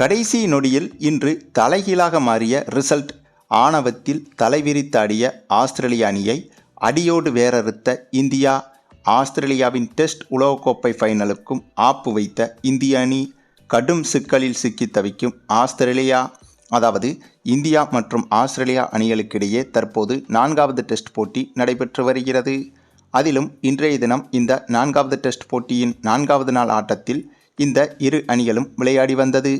கடைசி நொடியில் இன்று தலைகீழாக மாறிய ரிசல்ட் ஆணவத்தில் தலைவிரித்தாடிய ஆஸ்திரேலிய அணியை அடியோடு வேரறுத்த இந்தியா ஆஸ்திரேலியாவின் டெஸ்ட் உலகக்கோப்பை ஃபைனலுக்கும் ஆப்பு வைத்த இந்திய அணி கடும் சிக்கலில் சிக்கி தவிக்கும் ஆஸ்திரேலியா அதாவது இந்தியா மற்றும் ஆஸ்திரேலியா அணிகளுக்கிடையே தற்போது நான்காவது டெஸ்ட் போட்டி நடைபெற்று வருகிறது. அதிலும் இன்றைய தினம் இந்த நான்காவது டெஸ்ட் போட்டியின் நான்காவது நாள் ஆட்டத்தில் இந்த இரு அணிகளும் விளையாடி வந்தது.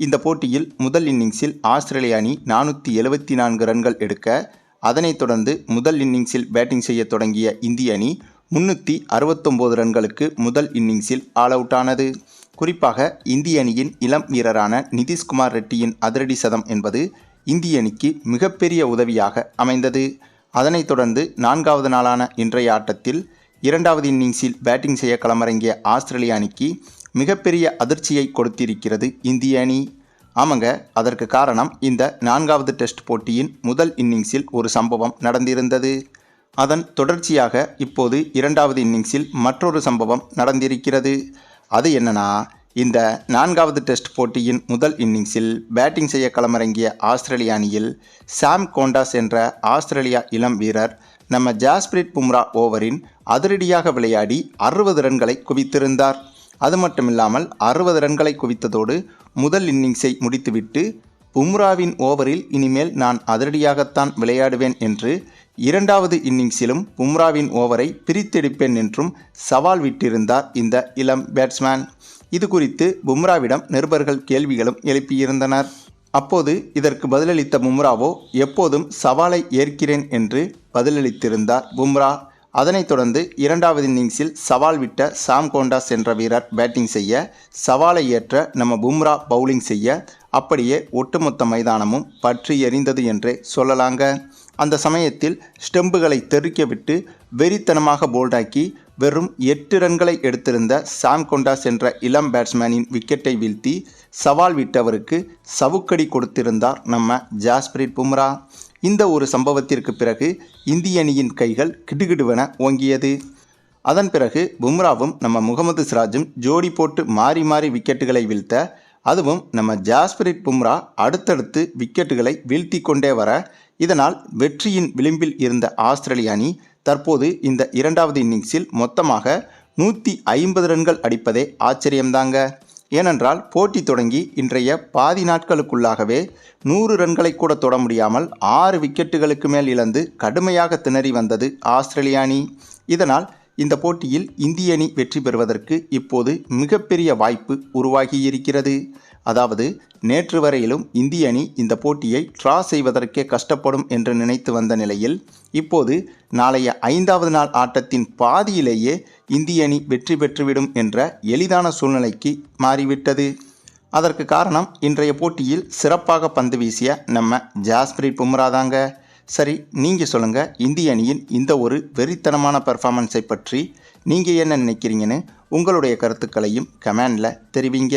இந்த போட்டியில் முதல் இன்னிங்ஸில் ஆஸ்திரேலிய அணி நானூற்றி எழுபத்தி நான்கு ரன்கள் எடுக்க அதனைத் தொடர்ந்து முதல் இன்னிங்ஸில் பேட்டிங் செய்ய தொடங்கிய இந்திய அணி முன்னூற்றி அறுபத்தொம்போது ரன்களுக்கு முதல் இன்னிங்ஸில் ஆல் அவுட் ஆனது. குறிப்பாக இந்திய அணியின் இளம் வீரரான நிதிஷ்குமார் ரெட்டியின் அதிரடி சதம் என்பது இந்திய அணிக்கு மிகப்பெரிய உதவியாக அமைந்தது. அதனைத் தொடர்ந்து நான்காவது நாளான இன்றைய ஆட்டத்தில் இரண்டாவது இன்னிங்ஸில் பேட்டிங் செய்ய களமிறங்கிய ஆஸ்திரேலிய அணிக்கு மிகப்பெரிய அதிர்ச்சியை கொடுத்திருக்கிறது இந்திய அணி. ஆமாங்க அதற்கு காரணம் இந்த நான்காவது டெஸ்ட் போட்டியின் முதல் இன்னிங்ஸில் ஒரு சம்பவம் நடந்திருந்தது. அதன் தொடர்ச்சியாக இப்போது இரண்டாவது இன்னிங்ஸில் மற்றொரு சம்பவம் நடந்திருக்கிறது. அது என்னன்னா இந்த நான்காவது டெஸ்ட் போட்டியின் முதல் இன்னிங்ஸில் பேட்டிங் செய்ய களமிறங்கிய ஆஸ்திரேலிய அணியில் சாம் கோண்டாஸ் என்ற ஆஸ்திரேலியா இளம் வீரர் நம்ம ஜாஸ்பிரிட் பும்ரா ஓவரின் அதிரடியாக விளையாடி அறுபது ரன்களை குவித்திருந்தார். அது மட்டுமில்லாமல் அறுபது ரன்களை குவித்ததோடு முதல் இன்னிங்ஸை முடித்துவிட்டு பும்ராவின் ஓவரில் இனிமேல் நான் அதிரடியாகத்தான் விளையாடுவேன் என்று இரண்டாவது இன்னிங்ஸிலும் பும்ராவின் ஓவரை பிரித்தெடுப்பேன் என்றும் சவால் விட்டிருந்தார் இந்த இளம் பேட்ஸ்மேன் இது குறித்து பும்ராவிடம் நிருபர்கள் கேள்விகளும் எழுப்பியிருந்தனர். அப்போது இதற்கு பதிலளித்த பும்ராவோ எப்போதும் சவாலை ஏற்கிறேன் என்று பதிலளித்திருந்தார் பும்ரா. அதனைத் தொடர்ந்து இரண்டாவது இன்னிங்ஸில் சவால் விட்ட சாம் கோண்டாஸ் என்ற வீரர் பேட்டிங் செய்ய சவாலை ஏற்ற நம்ம பும்ரா பவுலிங் செய்ய அப்படியே ஒட்டுமொத்த மைதானமும் பற்றி எறிந்தது என்றே சொல்லலாங்க. அந்த சமயத்தில் ஸ்டெம்புகளை தெறிக்க விட்டு வெறித்தனமாக போல்டாக்கி வெறும் எட்டு ரன்களை எடுத்திருந்த சாம் கொண்டாஸ் என்ற இளம் பேட்ஸ்மேனின் விக்கெட்டை வீழ்த்தி சவால் விட்டவருக்கு சவுக்கடி கொடுத்திருந்தார் நம்ம ஜாஸ்பிரிட் பும்ரா. இந்த ஒரு சம்பவத்திற்கு பிறகு இந்திய அணியின் கைகள் கிடுகிடுவென ஓங்கியது. அதன் பிறகு பும்ராவும் நம்ம முகமது சிராஜும் ஜோடி போட்டு மாறி மாறி விக்கெட்டுகளை வீழ்த்த அதுவும் நம்ம ஜாஸ்பிரிட் பும்ரா அடுத்தடுத்து விக்கெட்டுகளை வீழ்த்தி கொண்டே வர இதனால் வெற்றியின் விளிம்பில் இருந்த ஆஸ்திரேலிய அணி தற்போது இந்த இரண்டாவது இன்னிங்ஸில் மொத்தமாக நூற்றி ஐம்பது ரன்கள் அடிப்பதே ஆச்சரியம்தாங்க. ஏனென்றால் போட்டி தொடங்கி இன்றைய பாதி நாட்களுக்குள்ளாகவே நூறு ரன்களை கூட தொட முடியாமல் ஆறு விக்கெட்டுகளுக்கு மேல் இழந்து கடுமையாக திணறி வந்தது ஆஸ்திரேலிய அணி. இதனால் இந்த போட்டியில் இந்திய அணி வெற்றி பெறுவதற்கு இப்போது மிகப்பெரிய வாய்ப்பு உருவாகியிருக்கிறது அதாவது நேற்று வரையிலும் இந்திய அணி இந்த போட்டியை ட்ரா செய்வதற்கே கஷ்டப்படும் என்று நினைத்து வந்த நிலையில் இப்போது நாளைய ஐந்தாவது நாள் ஆட்டத்தின் பாதியிலேயே இந்திய அணி வெற்றி பெற்றுவிடும் என்ற எளிதான சூழ்நிலைக்கு மாறிவிட்டது. அதற்கு காரணம் இன்றைய போட்டியில் சிறப்பாக பந்து வீசிய நம்ம ஜாஸ்பிரீட் பும்ரா தாங்க. சரி நீங்கள் சொல்லுங்கள் இந்திய அணியின் இந்த ஒரு வெறித்தனமான பெர்ஃபார்மன்ஸை பற்றி நீங்கள் என்ன நினைக்கிறீங்கன்னு உங்களுடைய கருத்துக்களையும் கமெண்டில் தெரிவிங்க.